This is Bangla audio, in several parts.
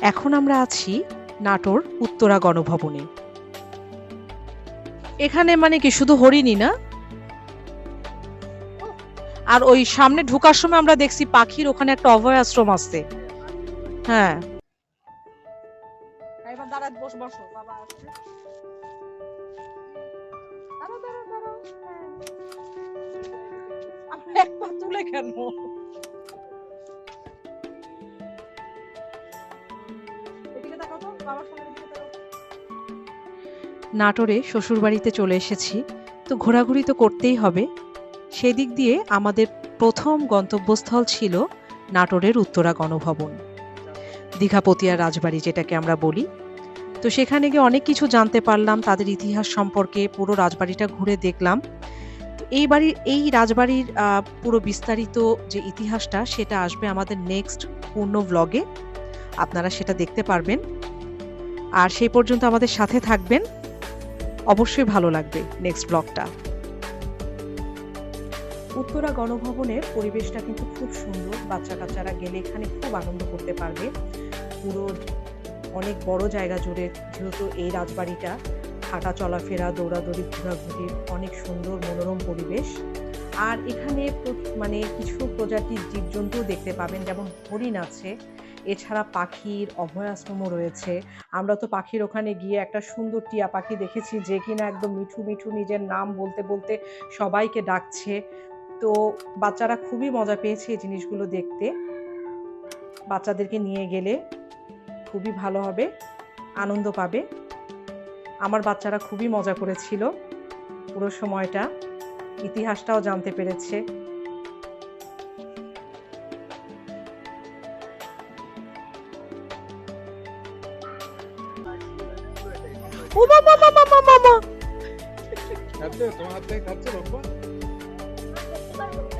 এখন আমরা আছি নাটোর উত্তরা গণভবনে। এখানে মানে কি, শুধু হরিণই না? আর ওই সামনে ঢোকার সময় আমরা দেখছি পাখির ওখানে একটা অভয় আশ্রম আছে। হ্যাঁ। এবার দাঁড়ায় নাটোরে শ্বশুরবাড়িতে চলে এসেছি। তো ঘোরাঘুরি তো করতেই হবে। সেদিক দিয়ে আমাদের প্রথম গন্তব্যস্থল ছিল নাটোরের উত্তরা গণভবন। দীঘাপতিয়া রাজবাড়ি যেটাকে আমরা বলি। তো সেখানে গিয়ে অনেক কিছু জানতে পারলাম, তাদের ইতিহাস সম্পর্কে পুরো রাজবাড়িটা ঘুরে দেখলাম। এই বাড়ির, এই রাজবাড়ির পুরো বিস্তারিত যে ইতিহাসটা, সেটা আসবে আমাদের নেক্সট পূর্ণ ব্লগে আপনারা সেটা দেখতে পারবেন। আর সেই পর্যন্ত আমাদের সাথে থাকবেন। অবশ্যই ভালো লাগবে নেক্সট ব্লগটা। উত্তরা গণভবনের পরিবেশটা কিন্তু খুব সুন্দর। বাচ্চা কাচ্চারা গেলে এখানে খুব আনন্দ করতে পারবে। পুরো অনেক বড় জায়গা জুড়ে যেহেতু এই রাজবাড়িটা, হাঁটা চলাফেরা, দৌড়াদৌড়ি, ঘোরাঘুরি অনেক সুন্দর, মনোরম পরিবেশ। আর এখানে মানে কিছু প্রজাতির জীবজন্তু দেখতে পাবেন, যেমন হরিণ আছে এছাড়া পাখির অভয়াশ্রমও রয়েছে। আমরা তো পাখির ওখানে গিয়ে একটা সুন্দর টিয়া পাখি দেখেছি যে কিনা একদম মিঠু মিঠু নিজের নাম বলতে বলতে সবাইকে ডাকছে। তো বাচ্চারা খুবই মজা পেয়েছে এই জিনিসগুলো দেখতে। বাচ্চাদেরকে নিয়ে গেলে খুবই ভালো হবে, আনন্দ পাবে। আমার বাচ্চারা খুবই মজা করেছিল পুরো সময়টা। ইতিহাসটাও জানতে পেরেছে। ও মামা মামা মামা মামা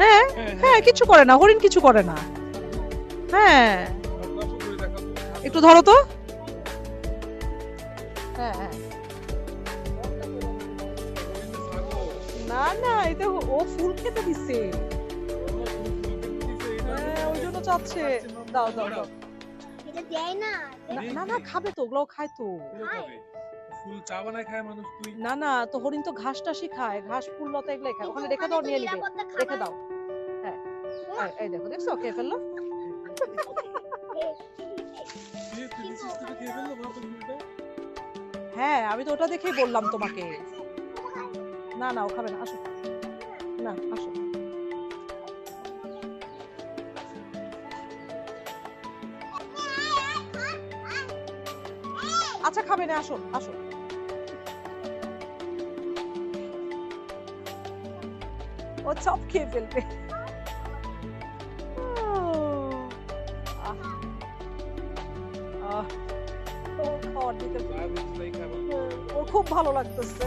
হ্যাঁ হ্যাঁ কিছু করে না হরিণ কিছু করে না। হ্যাঁ। একটু ধরো তো। হ্যাঁ হ্যাঁ। না না এটা ও ফুল খেতে দিচ্ছে। হ্যাঁ ওই জন্য চাচ্ছে। দাও দাও দাও। না না, না না খাবে তো ওগুলো খায় তো। খাবে। ফুল চা বানায় খায় মানুষ তুই? না না তো হরিণ তো ঘাস টাসই খায় ঘাস ফুল লতা এগুলো খায়। ওখানে রেখে দাও নিয়ে নিবে। রেখে দাও। হ্যাঁ। এই- এই দেখো দেখছ? খেয়ে ফেলল? হ্যাঁ আমি তো ওটা দেখেই বললাম তোমাকে। না না ও খাবে না। আসো। না আসো। আচ্ছা খাবে না আসো আসো। ও সব খেয়ে ফেলবে আহ। আহ। ও খাওয়ার দিতে যা দিচ্ছি তাই খাবে ওর খুব ভালো লাগতেছে